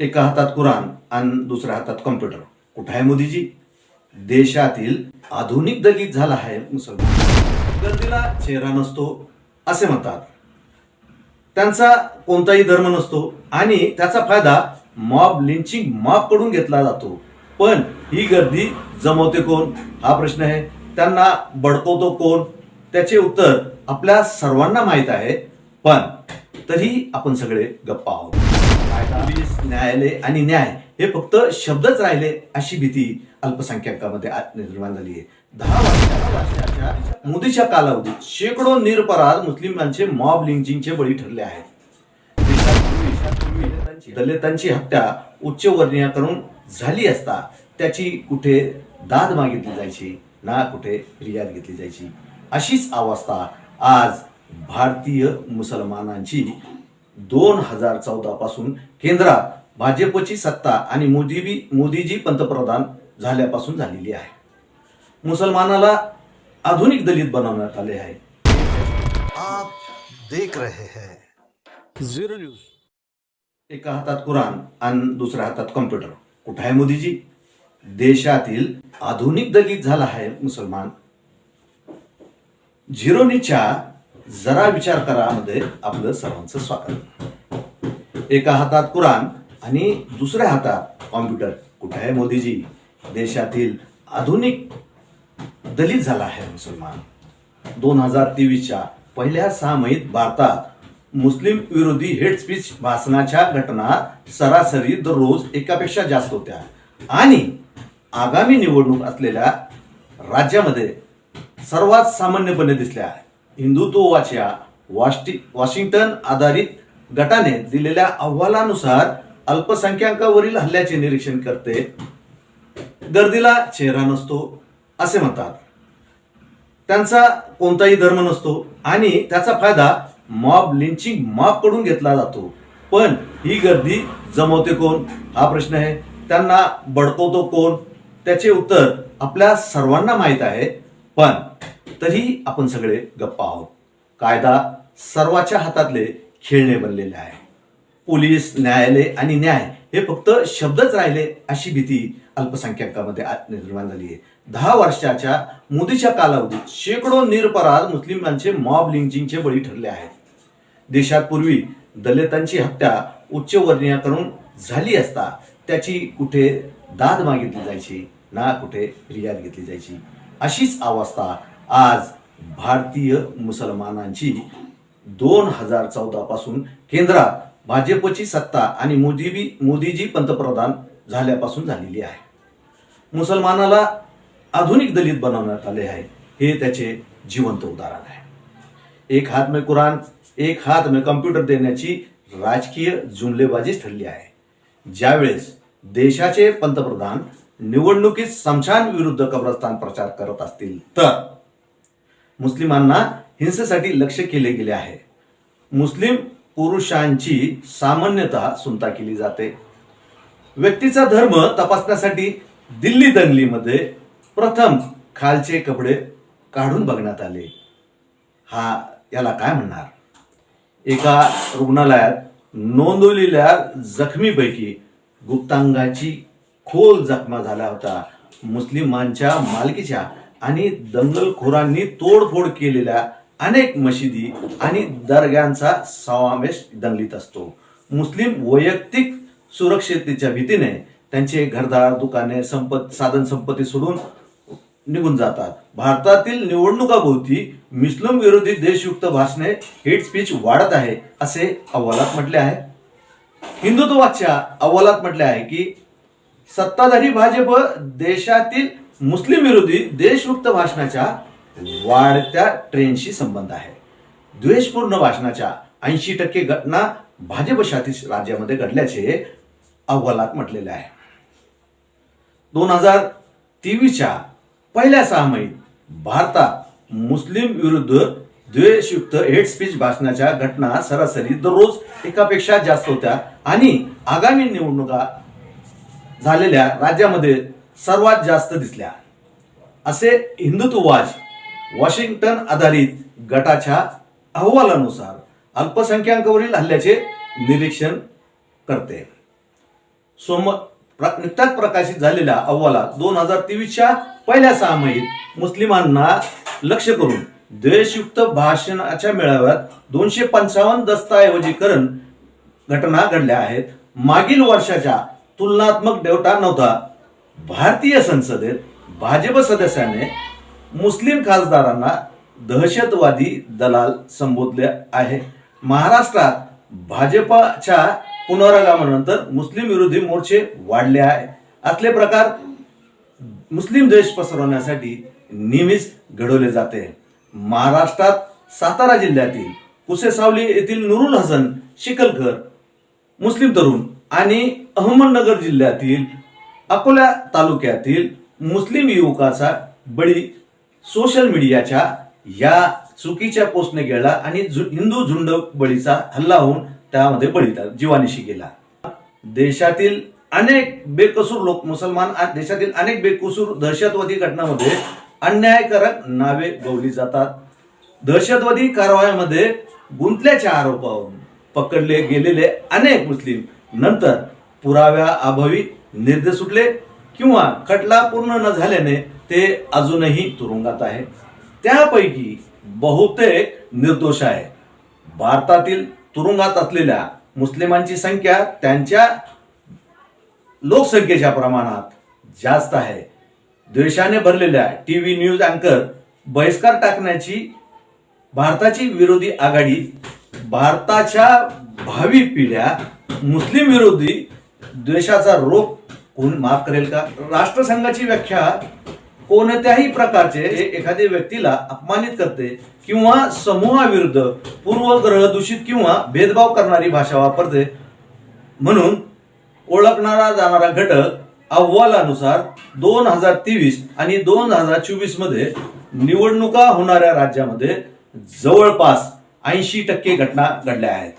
एका हातात कुराण आणि दुसऱ्या हातात कॉम्प्युटर कुठं आहे मोदीजी? देशातील आधुनिक दलित झाला आहे मुसलमान. गर्दीला चेहरा नसतो असे म्हणतात. त्यांचा कोणताही धर्म नसतो आणि त्याचा फायदा मॉब लिंचिंग मॉबकडून घेतला जातो. पण ही गर्दी जमवते कोण? हा प्रश्न आहे. त्यांना बडकवतो कोण? त्याचे उत्तर आपल्या सर्वांना माहीत आहे. पण तरी आपण सगळे गप्पा आहोत. पोलीस न्यायालय आणि न्याय हे फक्त शब्दच राहिले अशी भीती अल्पसंख्याकामध्ये निर्माण झाली आहे. दहा वर्षाच्या मोदीच्या कालावधीत शेकडो निरपराध मुस्लिमांचे मॉब लिंचिंगचे बळी ठरले आहेत. दलितांची हत्या उच्चवर्णीय करून झाली असता त्याची कुठे दाद मागितली जायची ना कुठे रियाद घेतली जायची अशीच अवस्था आज भारतीय मुसलमानांची दोन हजार चौदा पासून केंद्रात भाजपची सत्ता आणि मोदी मोदीजी पंतप्रधान झाल्यापासून झालेली आहे. मुसलमानाला आधुनिक दलित बनवण्यात आले आहे. आप देख रहे हैं। Zero news. एका हातात कुराण आणि दुसऱ्या हातात कॉम्प्युटर. कुठं आहे मोदीजी? देशातील आधुनिक दलित झाला आहे मुसलमान. झिरोनीच्या जरा विचार करामध्ये आपलं सर्वांचं स्वागत. एका हातात कुराण आणि दुसऱ्या हातात कॉम्प्युटर. कुठे आहे मोदीजी? देशातील आधुनिक दलित झाला आहे मुसलमान. दोन हजार तेवीसच्या पहिल्या सहामाहीत भारतात मुस्लिम विरोधी हेड स्पीच भाषणाच्या घटना सरासरी दररोज एकापेक्षा जास्त होत्या. आणि आगामी निवडणूक असलेल्या राज्यामध्ये सर्वात सामान्यपणे दिसल्या हिंदुत्ववाच्या वाष्टी वॉशिंग्टन आधारित गटाने दिलेल्या अहवालानुसार अल्पसंख्याकावरील हल्ल्याचे निरीक्षण करते. गर्दीला चेहरा नसतो असे म्हणतात. त्यांचा कोणताही धर्म नसतो आणि त्याचा फायदा मॉब लिंचिंग मॉबकडून घेतला जातो. पण ही गर्दी जमवते कोण? हा प्रश्न आहे. त्यांना बडकवतो कोण? त्याचे उत्तर आपल्या सर्वांना माहीत आहे. पण तरी आपण सगळे गप्पा आहोत. कायदा सर्वाच्या हातातले खेळणे बनलेले आहे. पोलीस न्यायालय आणि न्याय हे फक्त शब्दच राहिले अशी भीती अल्पसंख्याकामध्ये निर्माण झाली आहे. दहा वर्षाच्या मोदीच्या कालावधीत शेकडो निरपराध मुस्लिमांचे मॉब लिंचिंगचे बळी ठरले आहेत. देशात पूर्वी दलितांची हत्या उच्चवर्णीय करून झाली असता त्याची कुठे दाद मागितली जायची? ना कुठे फिर्याद घेतली जायची? अशीच अवस्था आज भारतीय मुसलमानांची दोन हजार चौदा पासून केंद्रात भाजपची सत्ता आणि मोदीबी मोदीजी पंतप्रधान झाल्यापासून झालेली आहे. मुसलमानाला आधुनिक दलित बनवण्यात आले आहे. हे त्याचे जिवंत उदाहरण आहे. एक हात में कुराण एक हात में कम्प्युटर देण्याची राजकीय जुमलेबाजी ठरली आहे. ज्यावेळेस देशाचे पंतप्रधान निवडणुकीत समशान विरुद्ध कब्रस्तान प्रचार करत असतील तर मुस्लिमांना हिंसेसाठी लक्ष केले गेले आहे. मुस्लिम पुरुषांची सामान्यतः सुनता केली जाते. व्यक्तीचा धर्म तपासण्यासाठी दिल्ली दंगलीमध्ये प्रथम खालचे कपडे काढून बघण्यात आले. हा याला काय म्हणणार? एका रुग्णालयात नोंदवलेल्या जखमीपैकी गुप्तांगाची खोल जखमा झाला होता मुस्लिमांच्या मालकीच्या आणि दंगलखोरांनी तोडफोड केलेल्या अनेक मशिदी आणि दर्ग्यांचा समावेश दंगलीत असतो. मुस्लिम वैयक्तिक सुरक्षिततेच्या भीतीने त्यांचे घरदार दुकाने संपत साधन संपत्ती सोडून निघून जातात. भारतातील निवडणुकाभोवती मुस्लिम विरोधी देशयुक्त भाषणे हेट स्पीच वाढत आहे असे अहवालात म्हटले आहे. हिंदुत्वाच्या अहवालात म्हटले आहे की सत्ताधारी भाजप देशातील मुस्लिम विरोधी देशमुक्त भाषणाच्या वाढत्या ट्रेंडशी संबंध आहे. द्वेषपूर्ण भाषणाच्या ऐंशी टक्के घटना भाजप शासित राज्यामध्ये घडल्याचे अहवालात म्हटलेले आहे. दोन हजार तेवीसच्या पहिल्या सहामाहीत भारतात मुस्लिम विरुद्ध द्वेषयुक्त हेड स्पीच भाषणाच्या घटना सरासरी दररोज एकापेक्षा जास्त होत्या आणि आगामी निवडणुका झालेल्या राज्यामध्ये सर्वात जास्त दिसल्या. असे हिंदुत्ववाज वॉशिंग्टन आधारित गटाच्या अहवालानुसार अल्पसंख्याकावरील हल्ल्याचे निरीक्षण करते. सोम नुकत्याच प्रकाशित झालेल्या अहवालात दोन हजार तेवीसच्या पहिल्या सहामाहीत मुस्लिमांना लक्ष करून द्वेषयुक्त भाषणाच्या मेळाव्यात दोनशे पंचावन्न दस्तऐवजीकरण घटना घडल्या आहेत. मागील वर्षाच्या तुलनात्मक डेवटा नव्हता. भारतीय संसदेत भाजप सदस्याने मुस्लिम खासदारांना दहशतवादी दलाल संबोधले आहे. महाराष्ट्रात भाजपच्या पुनरागमनानंतर मुस्लिम विरोधी मोर्चे वाढले आहे. असले प्रकार मुस्लिम द्वेष पसरवण्यासाठी नेहमीच घडवले जाते. महाराष्ट्रात सातारा जिल्ह्यातील कुसेसावली येथील नुरुल हसन शिकलकर मुस्लिम तरुण आणि अहमदनगर जिल्ह्यातील अकोला तालुक्यातील मुस्लिम युवकाचा बळी सोशल मीडियाच्या या चुकीच्या पोस्टने गेला आणि झु- हिंदू झुंड बळीचा हल्ला होऊन त्यामध्ये बळी जीवानिशी गेला. देशातील अनेक बेकसूर लोक मुसलमान देशातील अनेक बेकसूर दहशतवादी घटनामध्ये अन्यायकारक नावे गवली जातात. दहशतवादी कारवायामध्ये गुंतल्याच्या आरोपावरून पकडले गेलेले अनेक मुस्लिम. नंतर पुराव्या अभावी निर्देश सुटले किंवा खटला पूर्ण न झाल्याने ते अजूनही तुरुंगात आहे. त्यापैकी बहुतेक निर्दोष आहे. भारतातील तुरुंगात असलेल्या मुस्लिमांची संख्या त्यांच्या लोकसंख्येच्या प्रमाणात जास्त आहे. द्वेषाने भरलेल्या टीव्ही न्यूज अँकर बहिष्कार टाकण्याची भारताची विरोधी आघाडी भारताच्या भावी पिढ्या मुस्लिम विरोधी द्वेषाचा रोग कोण माफ करेल का? राष्ट्रसंघाची व्याख्या कोणत्याही प्रकारचे एखाद्या व्यक्तीला अपमानित करते किंवा समूहाविरुद्ध पूर्वग्रह दूषित किंवा भेदभाव करणारी भाषा वापरते. म्हणून ओळखणारा जाणारा घटक अहवालानुसार दोन हजार तेवीस आणि दोन हजार चोवीसमध्ये निवडणुका होणाऱ्या राज्यामध्ये जवळपास ऐंशी टक्के घटना घडल्या आहेत.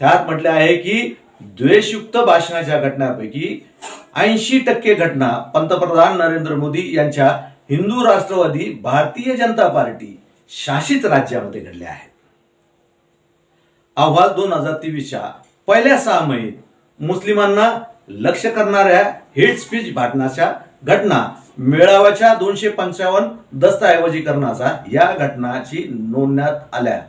त्यात म्हटले आहे की द्वेषयुक्त भाषणाच्या घटनांपैकी ऐंशी टक्के घटना पंतप्रधान नरेंद्र मोदी यांच्या हिंदू राष्ट्रवादी भारतीय जनता पार्टी शासित राज्यामध्ये घडल्या आहेत. अहवाल दोन हजार तेवीसच्या पहिल्या सहामाहीत मुस्लिमांना लक्ष करणाऱ्या हेट स्पीच भाषणाच्या घटना मेळाव्याच्या दोनशे पंचावन्न दस्तऐवजीकरणाचा या घटनाची नोंदण्यात आल्या.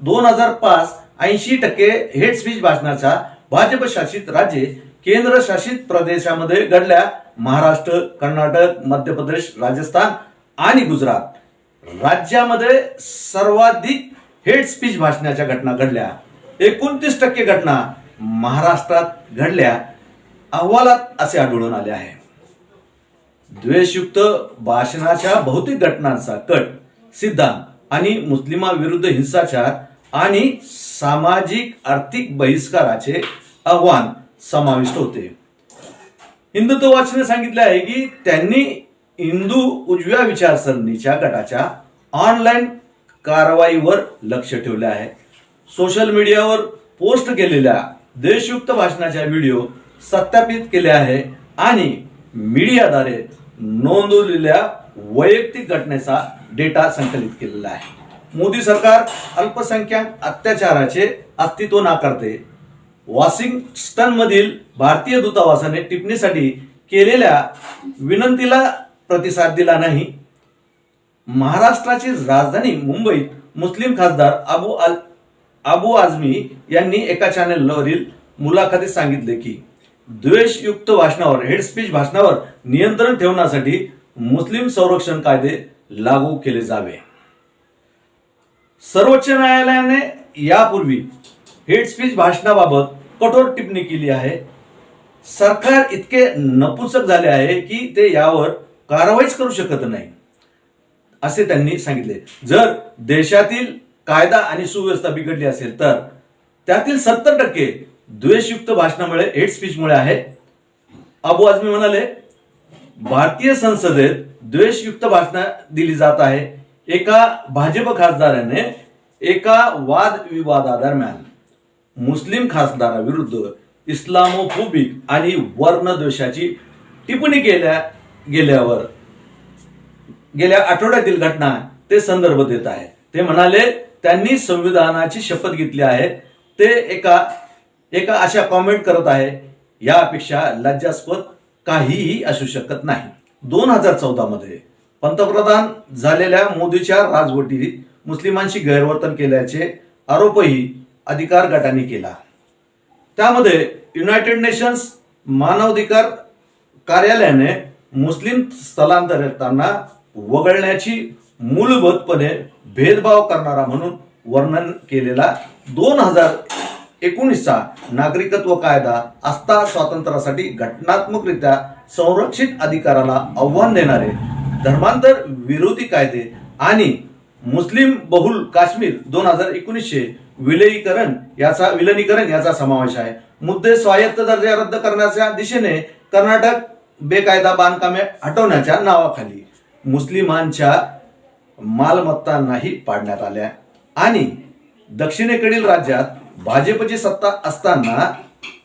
दोन हजार पाच ऐंशी टक्के हेट स्पीच भाषणाचा भाजप शासित राज्ये केंद्र शासित प्रदेशामध्ये घडल्या महाराष्ट्र कर्नाटक मध्य प्रदेश राजस्थान आणि गुजरात. राज्यामध्ये सर्वाधिक हेड स्पीच भाषणाच्या घटना घडल्या. एकोणतीस टक्के घटना महाराष्ट्रात घडल्या. अहवालात असे आढळून आले आहे. द्वेषयुक्त भाषणाच्या भौतिक घटनांचा कट सिद्धांत आणि मुस्लिमाविरुद्ध हिंसाचार आणि सामाजिक आर्थिक बहिष्काराचे आव्हान समाविष्ट होते. हिंदुत्व वाचने सांगितले आहे की त्यांनी हिंदू उजव्या विचारसरणीच्या गटाच्या ऑनलाईन कारवाईवर लक्ष ठेवले आहे. सोशल मीडियावर पोस्ट केलेल्या देशयुक्त भाषणाच्या व्हिडिओ सत्यापित केले आहे आणि मीडियाद्वारे नोंदवलेल्या वैयक्तिक घटनेचा डेटा संकलित केलेला आहे. मोदी सरकार अल्पसंख्याक अत्याचाराचे अस्तित्व नाकारते. वॉशिंग्टन मधील भारतीय दूतावासाने टिप्पणीसाठी केलेल्या विनंतीला प्रतिसाद दिला नाही. महाराष्ट्राची राजधानी मुंबईत मुस्लिम खासदार अबू आल अबू आझमी यांनी एका चॅनेलवरील मुलाखतीत सांगितले की द्वेषयुक्त भाषणावर हेड स्पीच भाषणावर नियंत्रण ठेवण्यासाठी मुस्लिम संरक्षण कायदे लागू केले जावे. सर्वोच्च न्यायालयाने यापूर्वी हेड स्पीच भाषणाबाबत कठोर टिप्पणी केली आहे. सरकार इतके नपुसक झाले आहे की ते यावर कारवाईच करू शकत नाही असे त्यांनी सांगितले. जर देशातील कायदा आणि सुव्यवस्था बिघडली असेल तर त्यातील सत्तर टक्के द्वेषयुक्त भाषणामुळे हेड स्पीचमुळे आहे. अबू आझमी म्हणाले भारतीय संसदेत द्वेषयुक्त भाषण दिली जात आहे. एका भाजप खासदाराने एका वादविवादादरम्यान मुस्लिम खासदाराविरुद्ध इस्लामोफोबिक आणि वर्णद्वेषाची टिप्पणी केल्या गेल्यावर गेल्या आठवड्यातील घटना ते संदर्भ देत आहे ते म्हणाले त्यांनी संविधानाची शपथ घेतली आहे. ते एका एका अशा कॉमेंट करत आहे यापेक्षा लज्जास्पद काहीही असू शकत नाही. दोन हजार चौदा मध्ये पंतप्रधान झालेल्या मोदीच्या राजवटीत मुस्लिमांशी गैरवर्तन केल्याचे आरोपही अधिकार गटाने केला. त्यामध्ये युनायटेड नेशन्स मानवाधिकार कार्यालयाने मुस्लिम स्थलांतरितांना वगळण्याची मूलभूतपणे भेदभाव करणारा म्हणून वर्णन केलेला दोन हजार एकोणीसचा नागरिकत्व कायदा आस्था स्वातंत्र्यासाठी घटनात्मकरित्या संरक्षित अधिकाराला आव्हान देणारे धर्मांतर विरोधी कायदे आणि मुस्लिम बहुल काश्मीर दोन हजार एकोणीसशे विलयीकरण याचा विलनीकरण याचा समावेश आहे. मुद्दे स्वायत्त दर्जा रद्द करण्याच्या दिशेने कर्नाटक बेकायदा बांधकामे हटवण्याच्या नावाखाली मुस्लिमांच्या मालमत्ता नाही पाडण्यात आल्या. आणि दक्षिणेकडील राज्यात भाजपची सत्ता असताना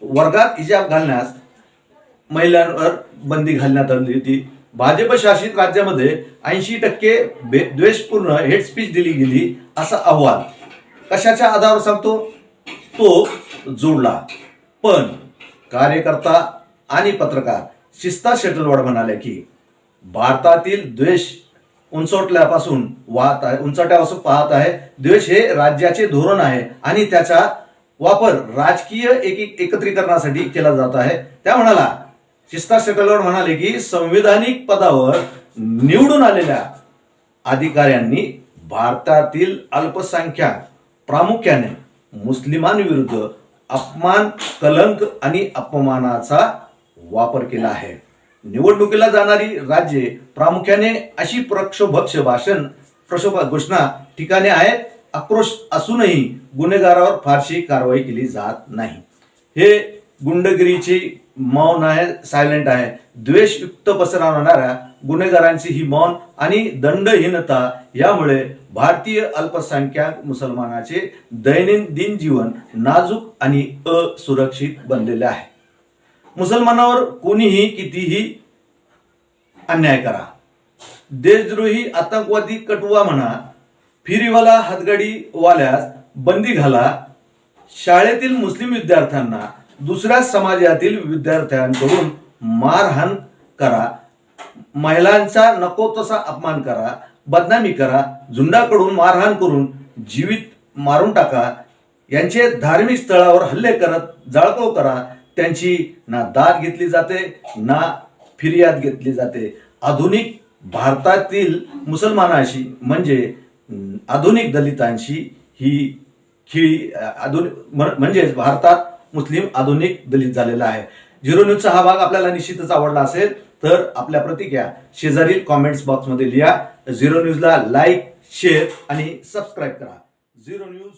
वर्गात हिजाब घालण्यास महिलांवर बंदी घालण्यात आली होती. भाजप शासित राज्यामध्ये ऐंशी टक्के बे- द्वेषपूर्ण हेड स्पीच दिली गेली असा अहवाल. कशाच्या आधारावर सांगतो? तो जोडला. पण कार्यकर्ता आणि पत्रकार शिस्ता शेटलवाड म्हणाले की भारतातील द्वेष उंचवटल्यापासून वाहत आहे उंचवट्यापासून पाहत आहे. द्वेष हे राज्याचे धोरण आहे आणि त्याचा वापर राजकीय एक एकत्रीकरणासाठी केला जात आहे. त्या म्हणाला शिस्ता शेटलवाड म्हणाले की संविधानिक पदावर निवडून आलेल्या अधिकाऱ्यांनी भारतातील अल्पसंख्याक प्रामुख्याने मुस्लिमांविरुद्ध अपमान कलंक आणि अपमानाचा वापर केला आहे. निवडणुकीला जाणारी राज्ये प्रामुख्याने अशी प्रक्षोभक्ष भाषण प्रक्षोभ घोषणा ठिकाणे आहेत आक्रोश असूनही गुन्हेगारावर फारशी कारवाई केली जात नाही. हे गुंडगिरीची मौन आहे सायलेंट आहे. द्वेषयुक्त पसरवणाऱ्या गुन्हेगारांची ही मौन आणि दंडहीनता यामुळे भारतीय अल्पसंख्याक मुसलमानाचे दैनंदिन जीवन नाजूक आणि असुरक्षित बनलेले आहे. मुसलमानावर कोणीही कितीही अन्याय करा. देशद्रोही आतंकवादी कटुवा म्हणा फिरीवाला हातगाडी वाल्यास बंदी घाला. शाळेतील मुस्लिम विद्यार्थ्यांना दुसऱ्या समाजातील विद्यार्थ्यांकडून मारहाण करा. महिलांचा नको तसा अपमान करा बदनामी करा झुंडाकडून मारहाण करून जीवित मारून टाका. यांचे धार्मिक स्थळावर हल्ले करत जाळकोळ करा. त्यांची ना दाद घेतली जाते ना फिर्याद घेतली जाते. आधुनिक भारतातील मुसलमानाशी म्हणजे आधुनिक दलितांशी ही खिळी आधुनिक म्हणजेच भारतात मुस्लिम आधुनिक दलित झालेला आहे. झिरो न्यूजचा हा भाग आपल्याला निश्चितच आवडला असेल तर आपल्या प्रतिक्रिया शेजारील कॉमेंट्स बॉक्समध्ये लिहा. झिरो न्यूजला लाईक शेअर आणि सबस्क्राईब करा. Zero news